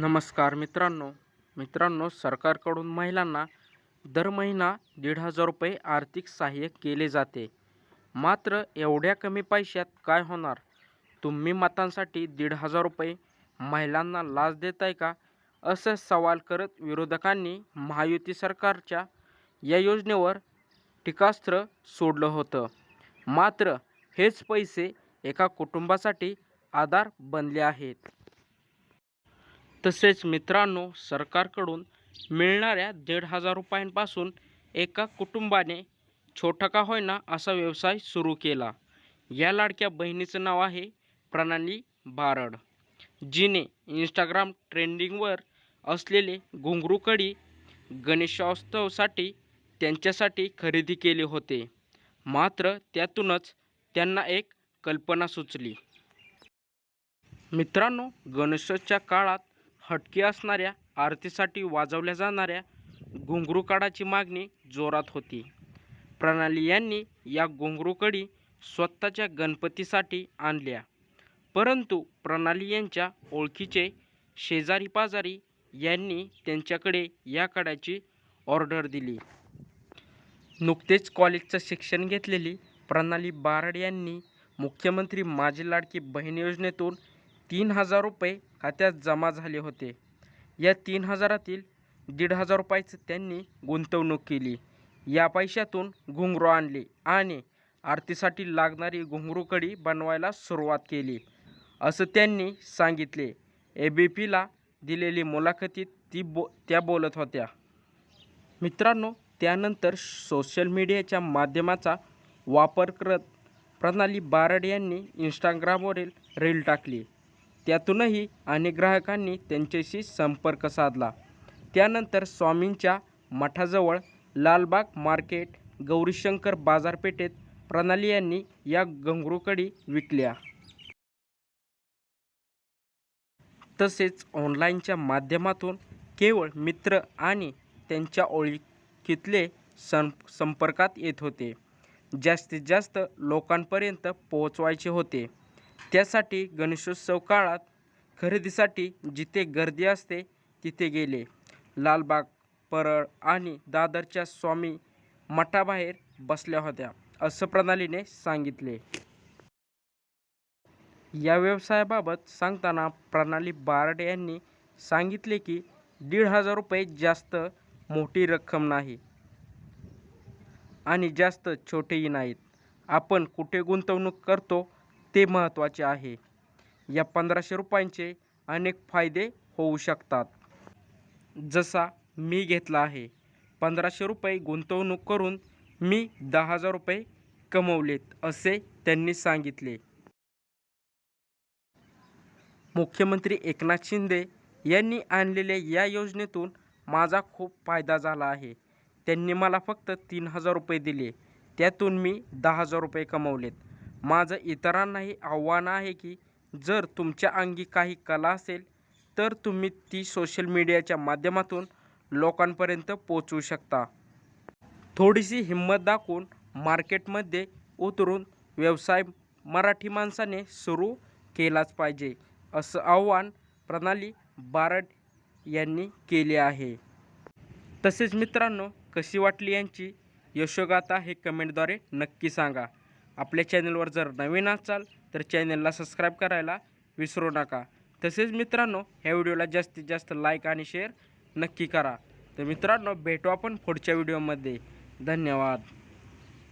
नमस्कार मित्रांनो. मित्रांनो सरकारकडून महिलांना दर महिना दीड हजार रुपये आर्थिक सहाय्य केले जाते. मात्र एवढ्या कमी पैशात काय होणार? तुम्ही मतांसाठी दीड हजार रुपये महिलांना लाच देताय का? असं सवाल करत विरोधकांनी महायुती सरकारच्या या योजनेवर टीकास्त्र सोडलं होतं. मात्र हेच पैसे एका कुटुंबासाठी आधार बनले आहेत. तसेच मित्रांनो सरकारकडून मिळणाऱ्या दीड हजार रुपयांपासून एका कुटुंबाने छोटा का होईना असा व्यवसाय सुरू केला. या लाडक्या बहिणीचं नाव आहे प्रणाली बारड जिने इंस्टाग्राम ट्रेंडिंगवर असलेले घुंगरूकडी गणेशोत्सवसाठी त्यांच्यासाठी खरेदी केले होते. मात्र त्यातूनच त्यांना एक कल्पना सुचली. मित्रांनो गणेशोत्सवच्या काळात हटके असणाऱ्या आरतीसाठी वाजवल्या जाणाऱ्या घुंगरू काडाची मागणी जोरात होती. प्रणाली यांनी या घुंगरू कडी स्वतःच्या गणपतीसाठी आणल्या. परंतु प्रणाली यांच्या ओळखीचे शेजारी पाजारी यांनी त्यांच्याकडे या कड्याची ऑर्डर दिली. नुकतेच कॉलेजचं शिक्षण घेतलेली प्रणाली बारड यांनी मुख्यमंत्री माझी लाडकी बहीण योजनेतून तीन हजार रुपये खात्यात जमा झाले होते. या तीन हजारातील दीड हजार रुपयाचं त्यांनी गुंतवणूक केली. या पैशातून घुंगरू आणले आणि आरतीसाठी लागणारी घुंगरू कडी बनवायला सुरुवात केली. असं त्यांनी सांगितले. ए बी पीला दिलेली मुलाखतीत ती बो त्या बोलत होत्या. मित्रांनो त्यानंतर सोशल मीडियाच्या माध्यमाचा वापर करत प्रणाली बारड यांनी इंस्टाग्रामवरील रील टाकली. त्यातूनही अनेक ग्राहकांनी त्यांच्याशी संपर्क साधला. त्यानंतर स्वामींच्या मठाजवळ लालबाग मार्केट गौरीशंकर बाजारपेठेत प्रणाली यांनी या घुंगरूकडी विकल्या. तसेच ऑनलाईनच्या माध्यमातून केवळ मित्र आणि त्यांच्या ओळखीतले सं संपर्कात येत होते. जास्तीत जास्त लोकांपर्यंत पोहोचवायचे होते. त्यासाठी गणेशोत्सव काळात खरेदीसाठी जिथे गर्दी असते तिथे गेले. लालबाग परळ आणि दादरच्या स्वामी मठाबाहेर बसल्या होत्या असं प्रणालीने सांगितले. या व्यवसायाबाबत सांगताना प्रणाली बारडे यांनी सांगितले की दीड हजार रुपये जास्त मोठी रक्कम नाही आणि जास्त छोटेही नाहीत. आपण कुठे गुंतवणूक करतो ते महत्त्वाचे आहे. या पंधराशे रुपयांचे अनेक फायदे होऊ शकतात. जसा मी घेतला आहे पंधराशे रुपये गुंतवणूक करून मी दहा हजार रुपये कमवलेत असे त्यांनी सांगितले. मुख्यमंत्री एकनाथ शिंदे यांनी आणलेल्या या योजनेतून माझा खूप फायदा झाला आहे. त्यांनी मला फक्त तीन हजार रुपये दिले. त्यातून मी दहा हजार रुपये कमवलेत. माझं इतरांनाही आव्हान आहे की जर तुमच्या अंगी काही कला असेल तर तुम्ही ती सोशल मीडियाच्या माध्यमातून लोकांपर्यंत पोचवू शकता. थोडीशी हिंमत दाखवून मार्केटमध्ये उतरून व्यवसाय मराठी माणसाने सुरू केलाच पाहिजे असं आव्हान प्रणाली बारड यांनी केले आहे. तसेच मित्रांनो कशी वाटली यांची यशोगाथा हे कमेंटद्वारे नक्की सांगा. आपल्या चॅनलवर जर नवीन असाल तर चॅनलला सबस्क्राईब करायला विसरू नका. तसेच मित्रांनो ह्या व्हिडिओला जास्तीत जास्त लाईक आणि शेअर नक्की करा. तर मित्रांनो भेटू आपण पुढच्या व्हिडिओमध्ये. धन्यवाद.